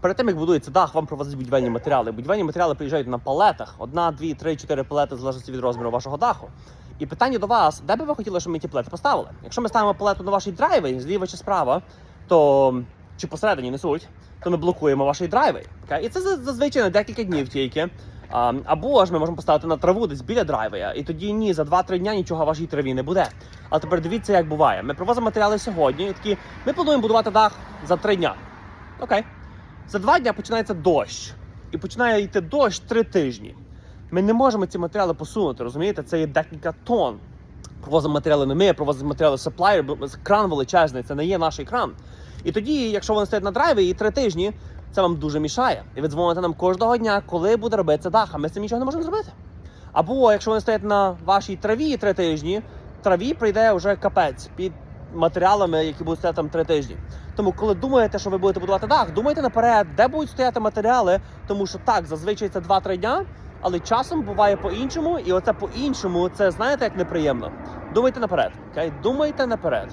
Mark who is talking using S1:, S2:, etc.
S1: Перед тим як будується дах, вам провозять будівельні матеріали. Будівельні матеріали приїжджають на палетах: одна, дві, три, чотири палети, залежності від розміру вашого даху. І питання до вас, де би ви хотіли, щоб ми ті плети поставили? Якщо ми ставимо палету на вашій драйві, зліва чи справа, то чи посередині несуть, то ми блокуємо ваші драйви. І це зазвичай на декілька днів тільки. Або ж ми можемо поставити на траву десь біля драйвея, і тоді ні, за 2-3 дня нічого вашій траві не буде. А тепер дивіться, як буває. Ми привозимо матеріали сьогодні, і такі ми плануємо будувати дах за 3 дня. Окей. За два дня починається дощ. І починає йти дощ три тижні. Ми не можемо ці матеріали посунути, розумієте? Це є декілька тонн. Провозимо матеріали не ми, провозимо матеріали саплайер, бо кран величезний, це не є наш кран. І тоді, якщо вони стоять на драйві і три тижні, це вам дуже мішає. І ви дзвоните нам кожного дня, коли буде робитися а ми з цим нічого не можемо зробити. Або якщо вони стоять на вашій траві три тижні, траві прийде вже капець під матеріалами, які будуть стояти там три тижні. Тому, коли думаєте, що ви будете будувати дах, думайте наперед, де будуть стояти матеріали, тому що так, зазвичай це 2-3 дня, але часом буває по-іншому, і оце по-іншому, це знаєте, як неприємно. Думайте наперед. Окей? Думайте наперед.